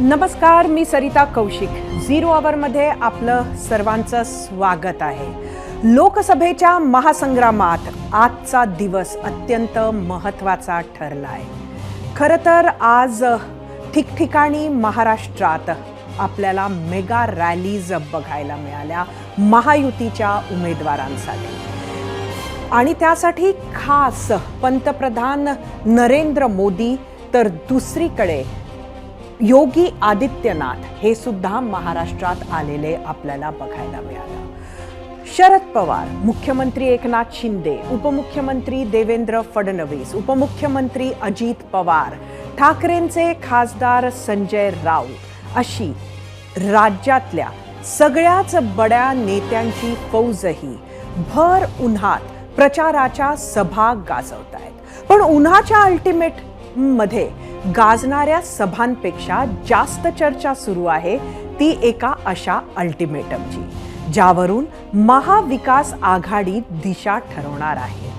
नमस्कार मी सरिता कौशिक. झिरो आवरमध्ये आपलं सर्वांचं स्वागत आहे. लोकसभेच्या महासंग्रामात आजचा दिवस अत्यंत महत्त्वाचा ठरला आहे खरं तर आज ठिकठिकाणी महाराष्ट्रात आपल्याला मेगा रॅलीज बघायला मिळाल्या महायुतीच्या उमेदवारांसाठी. आणि त्यासाठी खास पंतप्रधान नरेंद्र मोदी तर दुसरीकडे योगी आदित्यनाथ हे सुद्धा महाराष्ट्रात आलेले आपल्याला बघायला मिळालं. शरद पवार मुख्यमंत्री एकनाथ शिंदे उपमुख्यमंत्री देवेंद्र फडणवीस उपमुख्यमंत्री अजित पवार ठाकरेंचे खासदार संजय राऊत अशी राज्यातल्या सगळ्याच बड्या नेत्यांची फौजही भर उन्हात प्रचाराच्या सभा गाजवत आहेत पण उन्हाच्या अल्टिमेट मध्ये गाजणाऱ्या सभांपेक्षा जास्त चर्चा सुरू आहे ती एका अशा अल्टिमेटमची ज्यावरून महाविकास आघाडी दिशा ठरवणार आहे.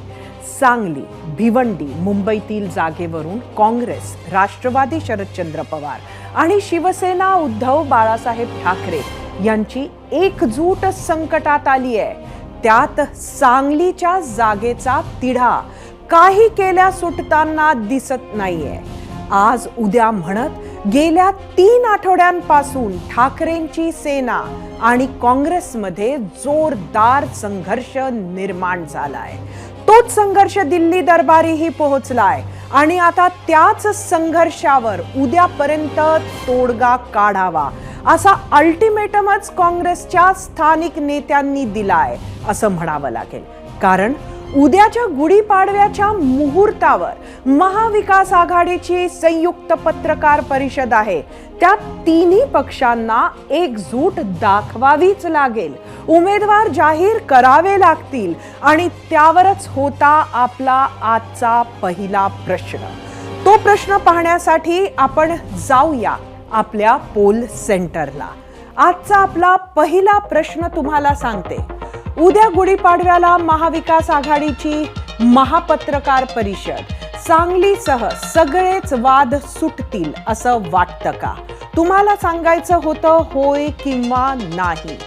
सांगली भिवंडी मुंबईतील जागेवरून काँग्रेस राष्ट्रवादी शरदचंद्र पवार आणि शिवसेना उद्धव बाळासाहेब ठाकरे यांची एकजूट संकटात आली आहे त्यात सांगलीच्या जागेचा तिढा काही केल्या सुटताना दिसत नाहीये. आज उद्या म्हणत गेल्या तीन आठवड्यांपासून ठाकरेंची सेना आणि काँग्रेसमध्ये जोरदार संघर्ष निर्माण झालाय. तोच संघर्ष दिल्ली दरबारीही पोहोचलाय आणि आता त्याच संघर्षावर उद्यापर्यंत तोडगा काढावा असा अल्टिमेटमच काँग्रेसच्या स्थानिक नेत्यांनी दिलाय असं म्हणावं लागेल. कारण उद्याच्या गुढीपाडव्याच्या मुहूर्तावर महाविकास आघाडीची संयुक्त पत्रकार परिषद आहे. त्या तिन्ही पक्षांना एकजूट दाखवावीच लागेल. उमेदवार जाहीर करावे लागतील आणि त्यावरच होता आपला आजचा पहिला प्रश्न. तो प्रश्न पाहण्यासाठी आपण जाऊया आपल्या पोल सेंटरला. आजचा आपला पहिला प्रश्न तुम्हाला सांगते. उद्या गुढीपाडव्याला महाविकास आघाडीची महापत्रकार परिषद. सांगलीसह सगळेच वाद सुटतील असं वाटतं का? तुम्हाला सांगायचं होतं होय किंवा नाही?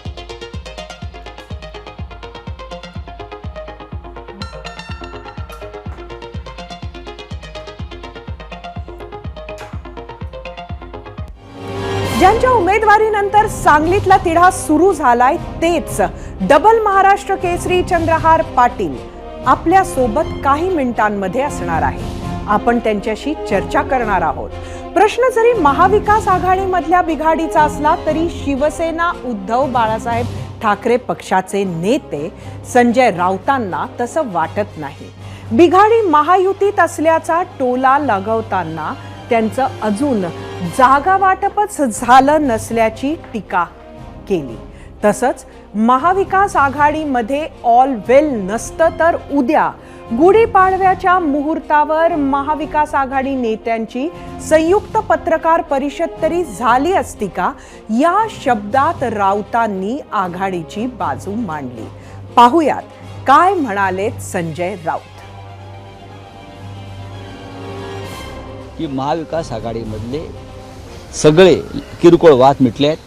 उमेदवारीनंतर सांगलीतला तिढा सुरू झालाय तेच. डबल महाराष्ट्र केसरी चंद्रहार पाटील आपल्यासोबत काही मिनिटांमध्ये असणार आहे. आपण त्यांच्याशी चर्चा करणार आहोत. प्रश्न जरी महाविकास आघाडीमधल्या बिघाडीचा असला तरी शिवसेना उद्धव बाळासाहेब ठाकरे पक्षाचे नेते संजय राऊतांना तसं वाटत नाही. बिघाडी महायुतीत असल्याचा टोला लगवताना त्यांचं अजून जागा वाटपच झालं नसल्याची टीका केली. तसंच महाविकास आघाडीमध्ये ऑल वेल नसतं तर उद्या गुढीपाडव्याच्या मुहूर्तावर महाविकास आघाडी नेत्यांची संयुक्त पत्रकार परिषद तरी झाली असती का? या शब्दात राऊतांनी आघाडीची बाजू मांडली. पाहुयात काय म्हणालेत संजय राऊत. की महाविकास आघाडीमधले सगळे किरकोळ वाद मिटले आहेत.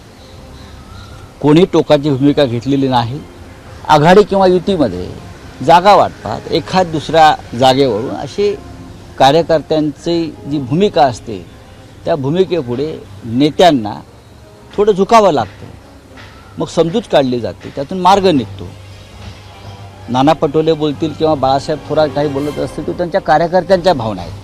कोणी टोकाची भूमिका घेतलेली नाही. आघाडी किंवा युतीमध्ये जागा वाटतात एखाद दुसऱ्या जागेवरून अशी कार्यकर्त्यांची जी भूमिका असते त्या भूमिकेपुढे नेत्यांना थोडं झुकावं लागतं. मग समजूत काढली जाते त्यातून मार्ग निघतो. नाना पटोले बोलतील किंवा बाळासाहेब थोरात काही बोलत असतील तर त्यांच्या कार्यकर्त्यांच्या भावना आहेत.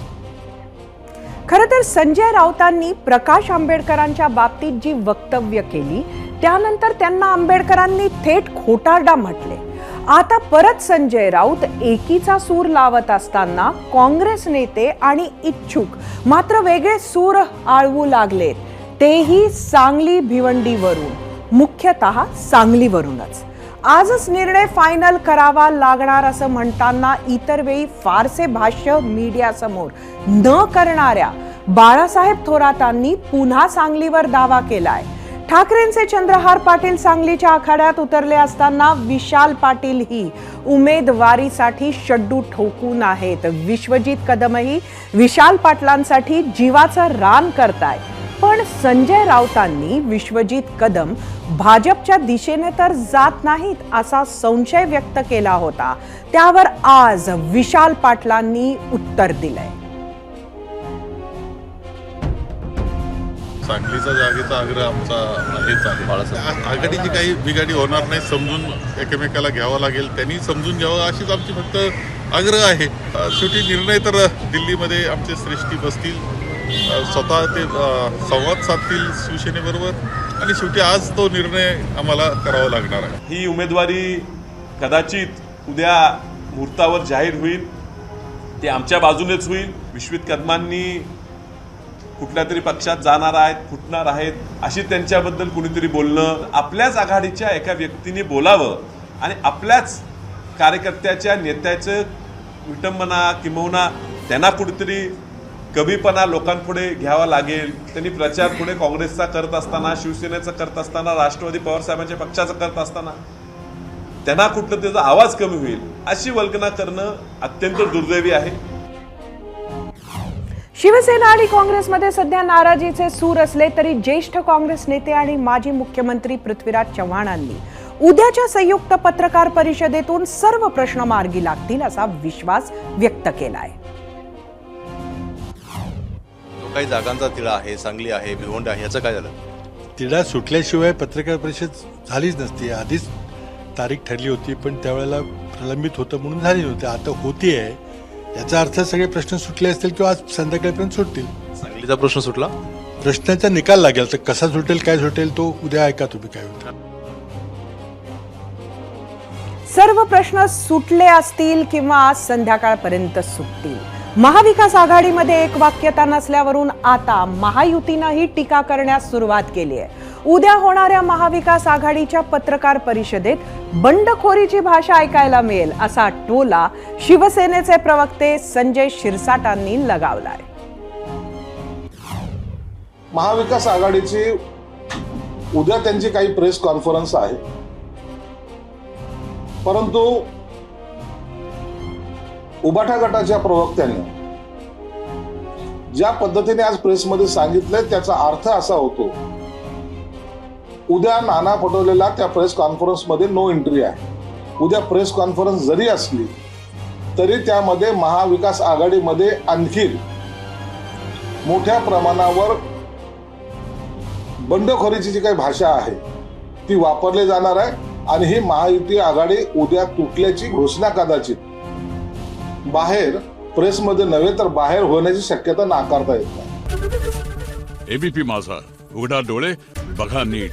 खरं तर संजय राऊतांनी प्रकाश आंबेडकरांच्या बाबतीत जी वक्तव्य केली त्यानंतर त्यांना आंबेडकरांनी थेट खोटारडा म्हटले. आता परत संजय राऊत एकीचा सूर लावत असताना काँग्रेस नेते आणि इच्छुक मात्र वेगळे सूर आळवू लागलेत. तेही सांगली भिवंडीवरून मुख्यतः सांगलीवरूनच. आजच निर्णय फायनल करावा लागणार असं म्हणताना इतर वेळी फारसे भाष्य मीडियासमोर न करणाऱ्या बाळासाहेब थोरातांनी पुन्हा सांगलीवर दावा केलाय. ठाकरेंचे चंद्रहार पाटील सांगलीच्या आखाड्यात उतरले असताना विशाल पाटील ही उमेदवारीसाठी शड्डू ठोकून आहेत. विश्वजित कदमही विशाल पाटलांसाठी जीवाचं रान करतायत. पण संजय राऊतांनी विश्वजित कदम भाजपच्या दिशेने तर जात नाहीत असा संशय व्यक्त केला होता. त्यावर आज विशाल पाटलांनी उत्तर दिलंय. सांगलीचा जागेचा आग्रह आमचा आहेच आहे आ- आघाडीची काही बिघाडी होणार नाही समजून एकमेकाला घ्यावं लागेल. त्यांनी समजून घ्यावं अशीच आमची फक्त आग्रह आहे. शेवटी निर्णय तर दिल्लीमध्ये आमचे श्रेष्ठी बसतील. स्वतः ते संवाद साधतील शिवसेनेबरोबर. आणि शेवटी आज तो निर्णय आम्हाला करावा लागणार आहे. ही उमेदवारी कदाचित उद्या मुहूर्तावर जाहीर होईल. ते आमच्या बाजूनेच होईल. विश्वित कदमांनी कुठल्या तरी पक्षात जाणार आहेत फुटणार आहेत अशी त्यांच्याबद्दल कुणीतरी बोलणं आपल्याच आघाडीच्या एका व्यक्तीने बोलावं आणि आपल्याच कार्यकर्त्याच्या नेत्याचं विटंबना किंबहुना त्यांना कुठेतरी कमीपणा लोकांपुढे घ्यावा लागेल. त्यांनी प्रचार पुढे काँग्रेसचा करत असताना शिवसेनेचा करत असताना राष्ट्रवादी पवारसाहेबांच्या पक्षाचं करत असताना त्यांना कुठलं त्याचा आवाज कमी होईल अशी वल्कना करणं अत्यंत दुर्दैवी आहे. शिवसेना आणि काँग्रेसमध्ये सध्या नाराजीचे सूर असले तरी ज्येष्ठ काँग्रेस नेते आणि माजी मुख्यमंत्री पृथ्वीराज चव्हाणांनी उद्याच्या संयुक्त पत्रकार परिषदेतून सर्व प्रश्न मार्गी लागतील असा विश्वास व्यक्त केला आहे काही जागांचा तिढा आहे सांगली आहे भिवंड आहे याचं काय झालं? तिढा सुटल्याशिवाय पत्रकार परिषद झालीच नसती. आधीच तारीख ठरली होती पण त्यावेळेला प्रलंबित होतं म्हणून झाली नव्हती. आता होती आहे याचा अर्थ सगळे प्रश्न सुटले असतील किंवा आज संध्याकाळपर्यंत सुटतील. सांगलीचा प्रश्न सुटला? प्रश्नाचा निकाल लागेल. तर कसा सुटेल काय सुटेल तो उद्या ऐका तुम्ही काय होतं. सर्व प्रश्न सुटले असतील किंवा आज संध्याकाळपर्यंत सुटतील. महाविकास आघाडीमध्ये एक वाक्यता नसल्यावरून आता महायुतीनंही टीका करण्यास सुरुवात केली आहे. उद्या होणाऱ्या महाविकास आघाडीच्या पत्रकार परिषदेत बंडखोरीची भाषा ऐकायला मिळेल असा टोला शिवसेनेचे प्रवक्ते संजय शिरसाटांनी लगावलाय. महाविकास आघाडीची उद्या त्यांची काही प्रेस कॉन्फरन्स आहे. परंतु उबाठा गटाच्या प्रवक्त्यांनी. ज्या पद्धतीने आज प्रेसमध्ये सांगितलंय त्याचा अर्थ असा होतो उद्या नाना पटोलेला त्या प्रेस कॉन्फरन्समध्ये नो एंट्री आहे. उद्या प्रेस कॉन्फरन्स जरी असली तरी त्यामध्ये महाविकास आघाडीमध्ये आणखी मोठ्या प्रमाणावर बंडखोरीची जी काही भाषा आहे ती वापरली जाणार आहे. आणि ही महायुती आघाडी उद्या तुटल्याची घोषणा कदाचित बाहेर प्रेसमध्ये नव्हे तर बाहेर होण्याची शक्यता नाकारता येत नाही. एबीपी माझा. उघडा डोळे बघा नीट.